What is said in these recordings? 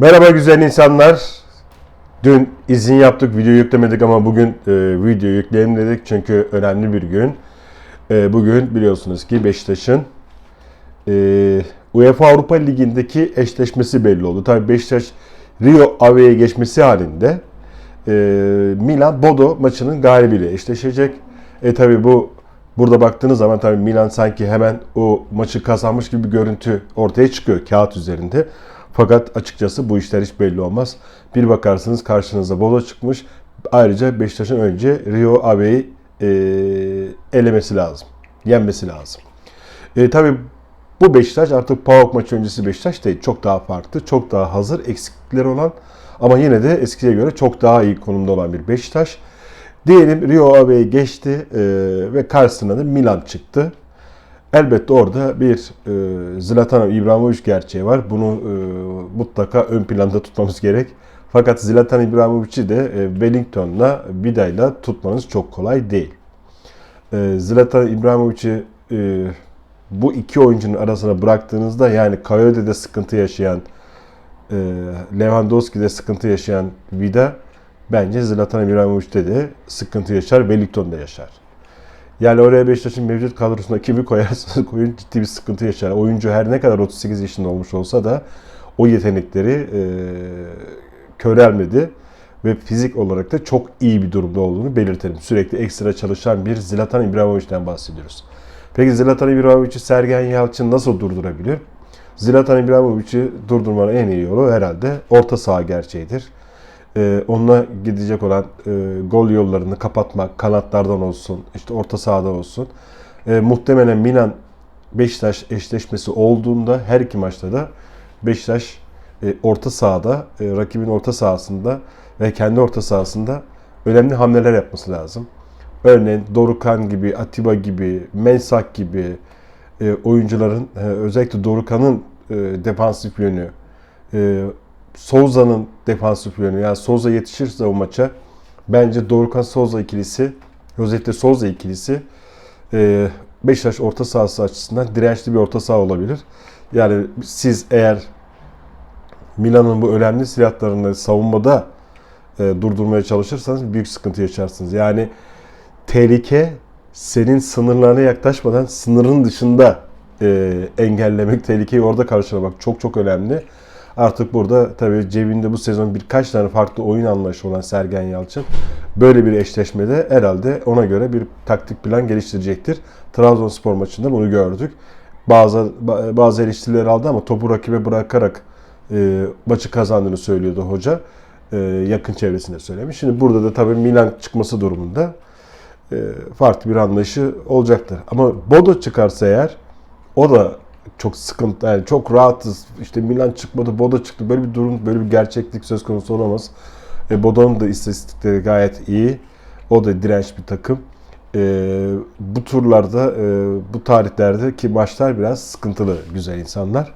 Merhaba güzel insanlar. Dün izin yaptık, video yüklemedik ama bugün e, video yükleyelim dedik çünkü önemli bir gün. E, bugün biliyorsunuz ki Beşiktaş'ın e, UEFA Avrupa Ligi'ndeki eşleşmesi belli oldu. Tabii Beşiktaş Rio Ave'ye geçmesi halinde e, Milan Bodo maçının galibiyle eşleşecek. E tabi bu burada baktığınız zaman tabii Milan sanki hemen o maçı kazanmış gibi bir görüntü ortaya çıkıyor kağıt üzerinde. Fakat açıkçası bu işler hiç belli olmaz. Bir bakarsınız karşınıza Bodo çıkmış. Ayrıca Beşiktaş'ın önce Rio Ave'yi e, elemesi lazım. Yenmesi lazım. E, tabii bu Beşiktaş artık PAOK maçı öncesi Beşiktaş değil. Çok daha farklı, çok daha hazır, eksiklikleri olan ama yine de eskiye göre çok daha iyi konumda olan bir Beşiktaş. Diyelim Rio Ave'ye geçti e, ve karşısına da Milan çıktı. Elbette orada bir e, Zlatan İbrahimovic gerçeği var. Bunu e, mutlaka ön planda tutmamız gerek. Fakat Zlatan İbrahimovic'i de e, Wellington'la Vida'yla tutmanız çok kolay değil. E, Zlatan İbrahimovic'i e, bu iki oyuncunun arasına bıraktığınızda yani Coyote'de sıkıntı yaşayan e, Lewandowski'de sıkıntı yaşayan Vida bence Zlatan İbrahimovic'te de sıkıntı yaşar, Wellington'da yaşar. Yani oraya Beşiktaş'ın mevcut kadrosuna kimi koyarsanız koyun ciddi bir sıkıntı yaşar. Oyuncu her ne kadar 38 yaşında olmuş olsa da o yetenekleri e, körelmedi ve fizik olarak da çok iyi bir durumda olduğunu belirtelim. Sürekli ekstra çalışan bir Zlatan İbrahimovic'den bahsediyoruz. Peki Zlatan İbrahimovic'i Sergen Yalçın nasıl durdurabilir? Zlatan İbrahimovic'i durdurmanın en iyi yolu herhalde orta saha gerçeğidir. Ee, onunla gidecek olan e, gol yollarını kapatmak, kanatlardan olsun, işte orta sahada olsun. Ee, muhtemelen Milan Beşiktaş eşleşmesi olduğunda her iki maçta da Beşiktaş e, orta sahada, e, rakibin orta sahasında ve kendi orta sahasında önemli hamleler yapması lazım. Örneğin Dorukan gibi, Atiba gibi, Mensak gibi e, oyuncuların e, özellikle Dorukan'ın e, defansif yönü, e, Souza'nın defansif yönü yani Souza yetişirse o maça bence Dorukan Souza ikilisi özellikle Souza ikilisi e, Beşiktaş orta sahası açısından dirençli bir orta saha olabilir. Yani siz eğer Milan'ın bu önemli silahlarını savunmada e, durdurmaya çalışırsanız büyük sıkıntı yaşarsınız. Yani tehlike senin sınırlarına yaklaşmadan sınırın dışında e, engellemek, tehlikeyi orada karşılamak çok çok önemli. Artık burada tabii cebinde bu sezon birkaç tane farklı oyun anlayışı olan Sergen Yalçın böyle bir eşleşmede herhalde ona göre bir taktik plan geliştirecektir. Trabzonspor maçında bunu gördük. Bazı bazı eleştiriler aldı ama topu rakibe bırakarak e, maçı kazandığını söylüyordu hoca. E, yakın çevresinde söylemiş. Şimdi burada da tabii Milan çıkması durumunda e, farklı bir anlayışı olacaktır. Ama Bodo çıkarsa eğer o da çok sıkıntı yani çok rahatız. İşte Milan çıkmadı, Bodo çıktı. Böyle bir durum, böyle bir gerçeklik söz konusu olamaz. E, Bodo'nun da istatistikleri gayet iyi. O da direnç bir takım. E, bu turlarda, e, bu tarihlerdeki maçlar biraz sıkıntılı güzel insanlar.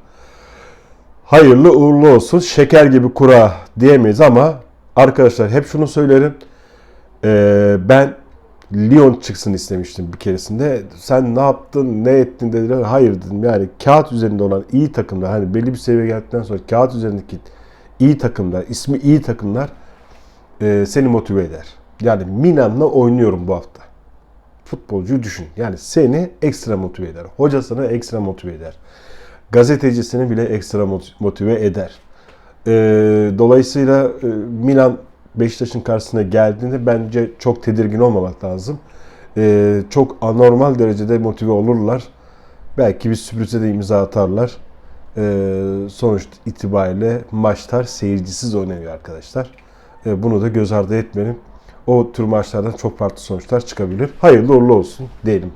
Hayırlı uğurlu olsun. Şeker gibi kura diyemeyiz ama arkadaşlar hep şunu söylerim. E, ben Lyon çıksın istemiştim bir keresinde. Sen ne yaptın, ne ettin dediler. Hayır dedim. Yani kağıt üzerinde olan iyi takımlar, hani belli bir seviyeye geldikten sonra kağıt üzerindeki iyi takımlar, ismi iyi takımlar e, seni motive eder. Yani Milan'la oynuyorum bu hafta. Futbolcuyu düşün. Yani seni ekstra motive eder. Hocasını ekstra motive eder. Gazetecisini bile ekstra motive eder. E, dolayısıyla e, Milan Beşiktaş'ın karşısına geldiğinde bence çok tedirgin olmamak lazım. Ee, çok anormal derecede motive olurlar. Belki bir sürprize de imza atarlar. Ee, sonuç itibariyle maçlar seyircisiz oynanıyor arkadaşlar. Ee, bunu da göz ardı etmeyelim. O tür maçlardan çok farklı sonuçlar çıkabilir. Hayırlı uğurlu olsun diyelim.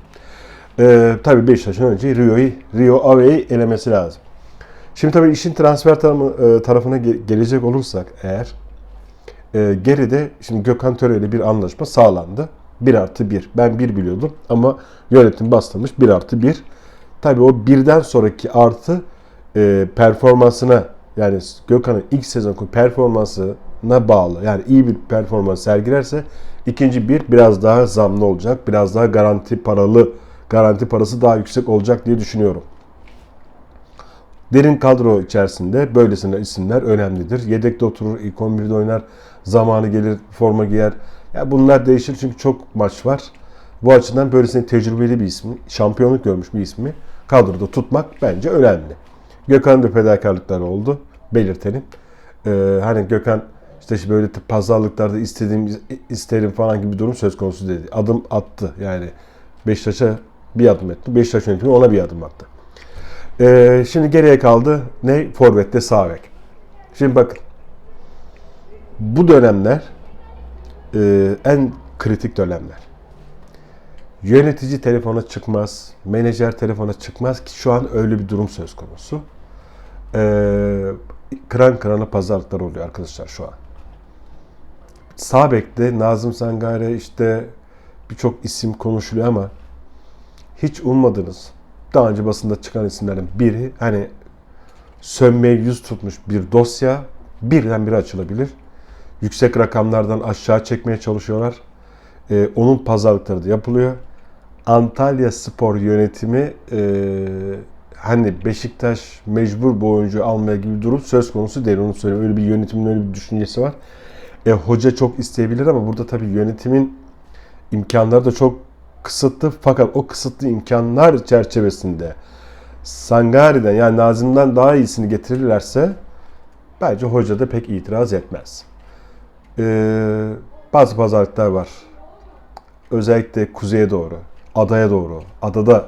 Ee, tabii Beşiktaş'ın önce Rio'yu, Rio Ave'yi elemesi lazım. Şimdi tabii işin transfer e, tarafına gelecek olursak eğer e, geride şimdi Gökhan Töre ile bir anlaşma sağlandı. 1 artı 1. Ben 1 biliyordum ama yönetim bastırmış 1 artı 1. Tabii o birden sonraki artı e, performansına yani Gökhan'ın ilk sezonki performansına bağlı. Yani iyi bir performans sergilerse ikinci bir biraz daha zamlı olacak. Biraz daha garanti paralı, garanti parası daha yüksek olacak diye düşünüyorum. Derin kadro içerisinde böylesine isimler önemlidir. Yedekte oturur, ilk 11'de oynar, zamanı gelir, forma giyer. Ya bunlar değişir çünkü çok maç var. Bu açıdan böylesine tecrübeli bir ismi, şampiyonluk görmüş bir ismi kadroda tutmak bence önemli. Gökhan'ın da fedakarlıkları oldu. Belirtelim. Ee, hani Gökhan işte böyle pazarlıklarda istediğim isterim falan gibi bir durum söz konusu dedi. Adım attı yani Beşiktaş'a bir adım etti. Beşiktaş yönetimi ona bir adım attı. Ee, şimdi geriye kaldı ne? Forvet'te sağ bek. Şimdi bakın. Bu dönemler e, en kritik dönemler. Yönetici telefona çıkmaz, menajer telefona çıkmaz ki şu an öyle bir durum söz konusu. Ee, kıran kırana pazarlıklar oluyor arkadaşlar şu an. Sağ bekte Nazım Sangare işte birçok isim konuşuluyor ama hiç ummadınız. Daha önce basında çıkan isimlerden biri hani sönmeye yüz tutmuş bir dosya birdenbire açılabilir. Yüksek rakamlardan aşağı çekmeye çalışıyorlar. Ee, onun pazarlıkları da yapılıyor. Antalya Spor yönetimi e, hani Beşiktaş mecbur bu oyuncuyu almaya gibi bir durum söz konusu değil. Onu söyleyeyim. Öyle bir yönetimin öyle bir düşüncesi var. E, hoca çok isteyebilir ama burada tabii yönetimin imkanları da çok kısıtlı. Fakat o kısıtlı imkanlar çerçevesinde Sangari'den yani Nazım'dan daha iyisini getirirlerse bence hoca da pek itiraz etmez. Ee, bazı pazarlıklar var. Özellikle kuzeye doğru, adaya doğru. Adada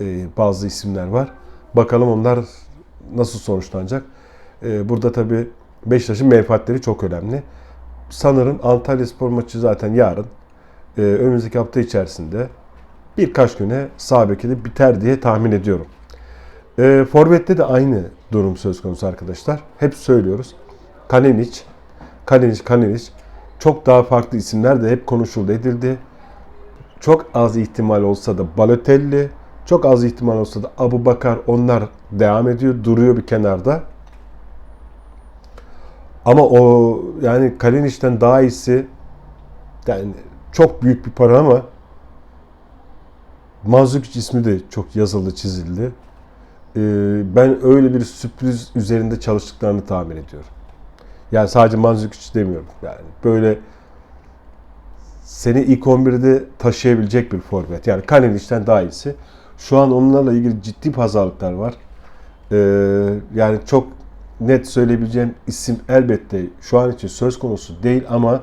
e, bazı isimler var. Bakalım onlar nasıl sonuçlanacak. E, burada tabii Beşiktaş'ın menfaatleri çok önemli. Sanırım Antalya Spor maçı zaten yarın. E, önümüzdeki hafta içerisinde birkaç güne sağ bekede biter diye tahmin ediyorum. E, Forvet'te de aynı durum söz konusu arkadaşlar. Hep söylüyoruz. Kalinic, Kalinic, Kalinic çok daha farklı isimler de hep konuşuldu edildi. Çok az ihtimal olsa da Balotelli, çok az ihtimal olsa da Abu Bakar onlar devam ediyor, duruyor bir kenarda. Ama o yani Kalinic'ten daha iyisi yani çok büyük bir para ama Manzukic ismi de çok yazıldı, çizildi. Ee, ben öyle bir sürpriz üzerinde çalıştıklarını tahmin ediyorum. Yani sadece Manzukic demiyorum. Yani böyle seni ilk 11'de taşıyabilecek bir forvet. Yani Kalinic'ten daha iyisi. Şu an onlarla ilgili ciddi pazarlıklar var. Ee, yani çok net söyleyebileceğim isim elbette şu an için söz konusu değil ama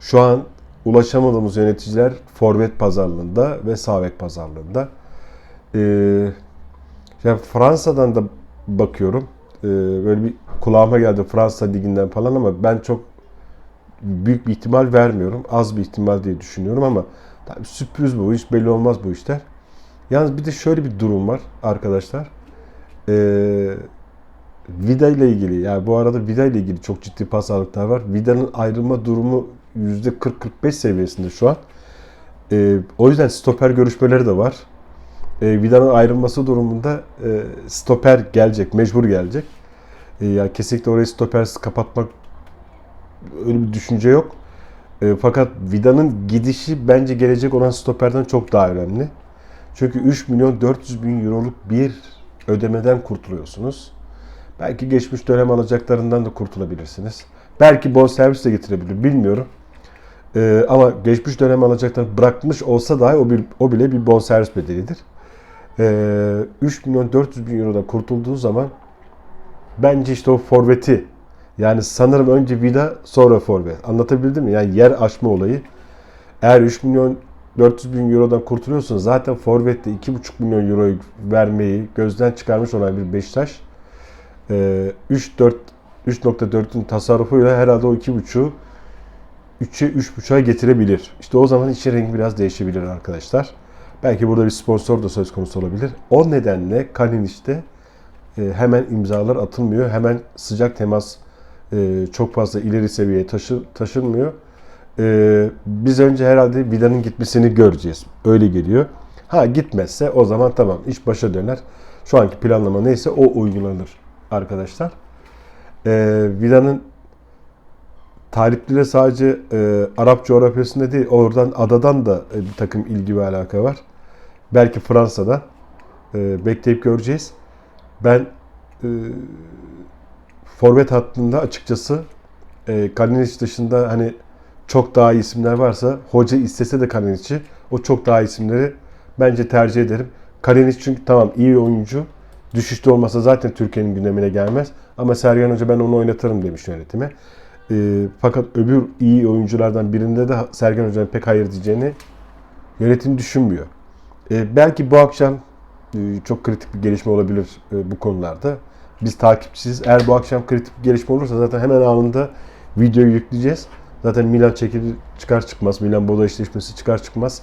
şu an ulaşamadığımız yöneticiler forvet pazarlığında ve sağ pazarlığında. Ee, yani Fransa'dan da bakıyorum. Ee, böyle bir kulağıma geldi Fransa liginden falan ama ben çok büyük bir ihtimal vermiyorum. Az bir ihtimal diye düşünüyorum ama tabii sürpriz bu. Hiç belli olmaz bu işler. Yalnız bir de şöyle bir durum var arkadaşlar. Ee, Vida ile ilgili yani bu arada Vida ile ilgili çok ciddi pazarlıklar var. Vida'nın ayrılma durumu %40-45 seviyesinde şu an. Ee, o yüzden stoper görüşmeleri de var. Ee, Vida'nın ayrılması durumunda e, stoper gelecek, mecbur gelecek. Ee, yani kesinlikle orayı stopersiz kapatmak öyle bir düşünce yok. E, fakat Vida'nın gidişi bence gelecek olan stoperden çok daha önemli. Çünkü 3 milyon 400 bin euroluk bir ödemeden kurtuluyorsunuz. Belki geçmiş dönem alacaklarından da kurtulabilirsiniz. Belki bonservis de getirebilir bilmiyorum. Ee, ama geçmiş dönem alacaklarını bırakmış olsa dahi o, bir, o bile bir bonservis bedelidir. Ee, 3 milyon 400 bin euroda kurtulduğu zaman bence işte o forveti yani sanırım önce vida sonra forvet. Anlatabildim mi? Yani yer açma olayı. Eğer 3 milyon 400 bin eurodan kurtuluyorsunuz zaten forvette 2,5 milyon euroyu vermeyi gözden çıkarmış olan bir Beşiktaş 3.4 3.4'ün tasarrufuyla herhalde o 2.5'u 3'e 3.5'a getirebilir. İşte o zaman içi rengi biraz değişebilir arkadaşlar. Belki burada bir sponsor da söz konusu olabilir. O nedenle Kalinic'te e, hemen imzalar atılmıyor. Hemen sıcak temas e, çok fazla ileri seviyeye taşı, taşınmıyor. E, biz önce herhalde Vida'nın gitmesini göreceğiz. Öyle geliyor. Ha gitmezse o zaman tamam iş başa döner. Şu anki planlama neyse o uygulanır arkadaşlar. Vida'nın talipleri sadece e, Arap coğrafyasında değil, oradan adadan da e, bir takım ilgi ve alaka var. Belki Fransa'da. E, bekleyip göreceğiz. Ben e, forvet hattında açıkçası e, Kalinic dışında hani çok daha iyi isimler varsa hoca istese de Kalinic'i o çok daha iyi isimleri bence tercih ederim. Kalinic çünkü tamam iyi oyuncu. Düşüşte olmasa zaten Türkiye'nin gündemine gelmez. Ama Sergen Hoca ben onu oynatırım demiş yönetime. E, fakat öbür iyi oyunculardan birinde de Sergen Hoca'nın pek hayır diyeceğini yönetim düşünmüyor. E, belki bu akşam e, çok kritik bir gelişme olabilir e, bu konularda. Biz takipçisiz. Eğer bu akşam kritik bir gelişme olursa zaten hemen anında videoyu yükleyeceğiz. Zaten Milan çekili çıkar çıkmaz. Milan Boda eşleşmesi çıkar çıkmaz.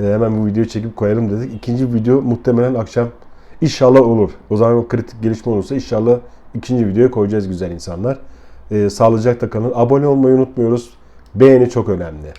e, hemen bu videoyu çekip koyalım dedik. İkinci video muhtemelen akşam inşallah olur. O zaman o kritik gelişme olursa inşallah ikinci videoya koyacağız güzel insanlar. E, sağlıcakla kalın. Abone olmayı unutmuyoruz. Beğeni çok önemli.